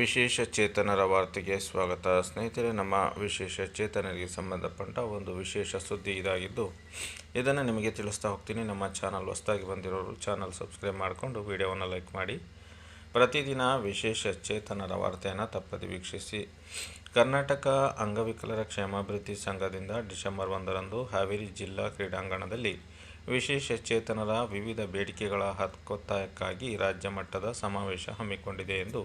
ವಿಶೇಷ ಚೇತನರ ವಾರ್ತೆಗೆ ಸ್ವಾಗತ. ಸ್ನೇಹಿತರೆ, ನಮ್ಮ ವಿಶೇಷ ಚೇತನರಿಗೆ ಸಂಬಂಧಪಟ್ಟ ಒಂದು ವಿಶೇಷ ಸುದ್ದಿ ಇದಾಗಿದ್ದು, ಇದನ್ನು ನಿಮಗೆ ತಿಳಿಸ್ತಾ ಹೋಗ್ತೀನಿ. ನಮ್ಮ ಚಾನಲ್ ಹೊಸದಾಗಿ ಬಂದಿರೋರು ಚಾನಲ್ ಸಬ್ಸ್ಕ್ರೈಬ್ ಮಾಡಿಕೊಂಡು ವಿಡಿಯೋವನ್ನು ಲೈಕ್ ಮಾಡಿ. ಪ್ರತಿದಿನ ವಿಶೇಷ ಚೇತನರ ವಾರ್ತೆಯನ್ನು ತಪ್ಪದೆ ವೀಕ್ಷಿಸಿ. ಕರ್ನಾಟಕ ಅಂಗವಿಕಲರ ಕ್ಷೇಮಾಭಿವೃದ್ಧಿ ಸಂಘದಿಂದ ಡಿಸೆಂಬರ್ ಒಂದರಂದು ಹಾವೇರಿ ಜಿಲ್ಲಾ ಕ್ರೀಡಾಂಗಣದಲ್ಲಿ ವಿಶೇಷ ಚೇತನರ ವಿವಿಧ ಬೇಡಿಕೆಗಳ ಹಕ್ಕೊತ್ತಾಯಕ್ಕಾಗಿ ರಾಜ್ಯ ಮಟ್ಟದ ಸಮಾವೇಶ ಹಮ್ಮಿಕೊಂಡಿದೆ ಎಂದು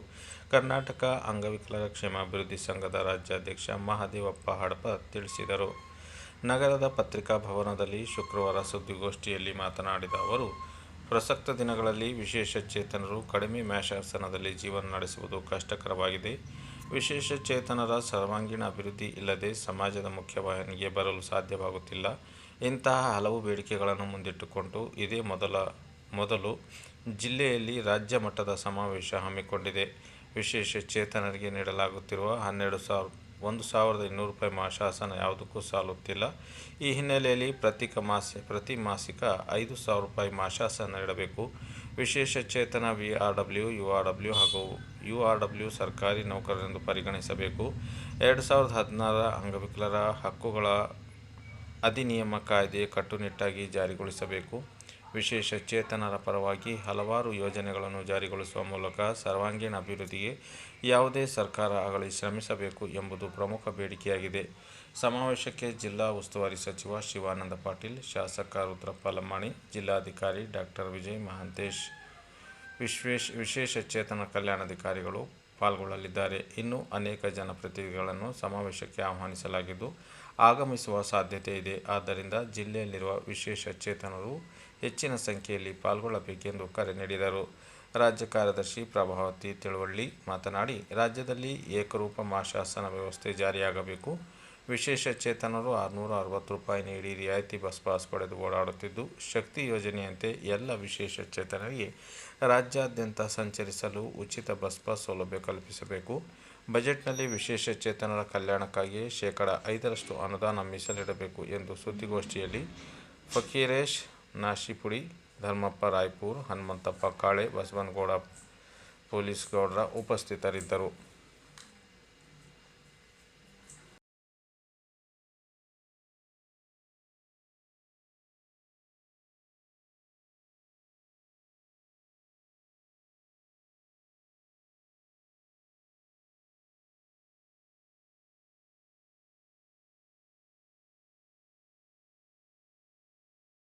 ಕರ್ನಾಟಕ ಅಂಗವಿಕಲರ ಕ್ಷೇಮಾಭಿವೃದ್ಧಿ ಸಂಘದ ರಾಜ್ಯಾಧ್ಯಕ್ಷ ಮಹಾದೇವಪ್ಪ ಹಡಪ ತಿಳಿಸಿದರು. ನಗರದ ಪತ್ರಿಕಾ ಭವನದಲ್ಲಿ ಶುಕ್ರವಾರ ಸುದ್ದಿಗೋಷ್ಠಿಯಲ್ಲಿ ಮಾತನಾಡಿದ ಅವರು, ಪ್ರಸಕ್ತ ದಿನಗಳಲ್ಲಿ ವಿಶೇಷ ಚೇತನರು ಕಡಿಮೆ ಮ್ಯಾಶಾಸನದಲ್ಲಿ ಜೀವನ ನಡೆಸುವುದು ಕಷ್ಟಕರವಾಗಿದೆ. ವಿಶೇಷ ಚೇತನರ ಸರ್ವಾಂಗೀಣ ಅಭಿವೃದ್ಧಿ ಇಲ್ಲದೆ ಸಮಾಜದ ಮುಖ್ಯವಾಹಿನಿಗೆ ಬರಲು ಸಾಧ್ಯವಾಗುತ್ತಿಲ್ಲ. ಇಂತಹ ಹಲವು ಬೇಡಿಕೆಗಳನ್ನು ಮುಂದಿಟ್ಟುಕೊಂಡು ಇದೇ ಮೊದಲ, ಮೊದಲು ಜಿಲ್ಲೆಯಲ್ಲಿ ರಾಜ್ಯ ಮಟ್ಟದ ಸಮಾವೇಶ ಹಮ್ಮಿಕೊಂಡಿದೆ. ವಿಶೇಷ ಚೇತನರಿಗೆ ನೀಡಲಾಗುತ್ತಿರುವ ಹನ್ನೆರಡು ಸಾವಿರ ಒಂದು ಸಾವಿರದ ಇನ್ನೂರು ರೂಪಾಯಿ ಮಾಸಾಸನ ಯಾವುದಕ್ಕೂ ಸಾಲುತ್ತಿಲ್ಲ. ಈ ಹಿನ್ನೆಲೆಯಲ್ಲಿ ಪ್ರತಿ ಮಾಸ, ಪ್ರತಿ ಮಾಸಿಕ ಐದು ಸಾವಿರ ರೂಪಾಯಿ ಮಾಸಾಸನ ನೀಡಬೇಕು. ವಿಶೇಷ ಚೇತನ V R W, U R W ಹಾಗೂ ಯು ಆರ್ ಡಬ್ಲ್ಯೂ ಸರ್ಕಾರಿ ನೌಕರರೆಂದು ಪರಿಗಣಿಸಬೇಕು. ಎರಡು ಸಾವಿರದ ಹದಿನಾರರ ಅಂಗವಿಕಲರ ಹಕ್ಕುಗಳ ಅಧಿನಿಯಮ ಕಾಯ್ದೆ ಕಟ್ಟುನಿಟ್ಟಾಗಿ ಜಾರಿಗೊಳಿಸಬೇಕು. ವಿಶೇಷ ಚೇತನರ ಪರವಾಗಿ ಹಲವಾರು ಯೋಜನೆಗಳನ್ನು ಜಾರಿಗೊಳಿಸುವ ಮೂಲಕ ಸರ್ವಾಂಗೀಣ ಅಭಿವೃದ್ಧಿಗೆ ಯಾವುದೇ ಸರ್ಕಾರ ಆಗಲಿ ಶ್ರಮಿಸಬೇಕು ಎಂಬುದು ಪ್ರಮುಖ ಬೇಡಿಕೆಯಾಗಿದೆ. ಸಮಾವೇಶಕ್ಕೆ ಜಿಲ್ಲಾ ಉಸ್ತುವಾರಿ ಸಚಿವ ಶಿವಾನಂದ ಪಾಟೀಲ್, ಶಾಸಕ ರುದ್ರಪ್ಪ ಲಮ್ಮಾಣಿ ಜಿಲ್ಲಾಧಿಕಾರಿ ಡಾಕ್ಟರ್ ವಿಜಯ್ ಮಹಾಂತೇಶ್, ವಿಶ್ವೇಶ್, ವಿಶೇಷ ಚೇತನ ಕಲ್ಯಾಣಾಧಿಕಾರಿಗಳು ಪಾಲ್ಗೊಳ್ಳಲಿದ್ದಾರೆ. ಇನ್ನು ಅನೇಕ ಜನಪ್ರತಿನಿಧಿಗಳನ್ನು ಸಮಾವೇಶಕ್ಕೆ ಆಹ್ವಾನಿಸಲಾಗಿದ್ದು ಆಗಮಿಸುವ ಸಾಧ್ಯತೆ ಇದೆ. ಆದ್ದರಿಂದ ಜಿಲ್ಲೆಯಲ್ಲಿರುವ ವಿಶೇಷ ಚೇತನರು ಹೆಚ್ಚಿನ ಸಂಖ್ಯೆಯಲ್ಲಿ ಪಾಲ್ಗೊಳ್ಳಬೇಕೆಂದು ಕರೆ ನೀಡಿದರು. ರಾಜ್ಯ ಕಾರ್ಯದರ್ಶಿ ಪ್ರಭಾವತಿ ತಿಳುವಳ್ಳಿ ಮಾತನಾಡಿ, ರಾಜ್ಯದಲ್ಲಿ ಏಕರೂಪ ಮಾಶಾಸನ ವ್ಯವಸ್ಥೆ ಜಾರಿಯಾಗಬೇಕು. ವಿಶೇಷ ಚೇತನರು ಆರುನೂರ ಅರವತ್ತು ರೂಪಾಯಿ ನೀಡಿ ರಿಯಾಯಿತಿ ಬಸ್ ಪಾಸ್ ಪಡೆದು ಓಡಾಡುತ್ತಿದ್ದು, ಶಕ್ತಿ ಯೋಜನೆಯಂತೆ ಎಲ್ಲ ವಿಶೇಷ ಚೇತನರಿಗೆ ರಾಜ್ಯಾದ್ಯಂತ ಸಂಚರಿಸಲು ಉಚಿತ ಬಸ್ ಪಾಸ್ ಸೌಲಭ್ಯ ಕಲ್ಪಿಸಬೇಕು. ಬಜೆಟ್ನಲ್ಲಿ ವಿಶೇಷ ಚೇತನರ ಕಲ್ಯಾಣಕ್ಕಾಗಿಯೇ ಶೇಕಡ ಐದರಷ್ಟು ಅನುದಾನ ಮೀಸಲಿಡಬೇಕು ಎಂದು ಸುದ್ದಿಗೋಷ್ಠಿಯಲ್ಲಿ ಫಕೀರೇಶ್ ನಾಶಿಪುಡಿ ಧರ್ಮಪ್ಪ ರಾಯ್ಪುರ್ ಹನುಮಂತಪ್ಪ ಕಾಳೆ ಬಸವನಗೌಡ ಪೊಲೀಸ್ ಗೌಡ್ರ ಉಪಸ್ಥಿತರಿದ್ದರು.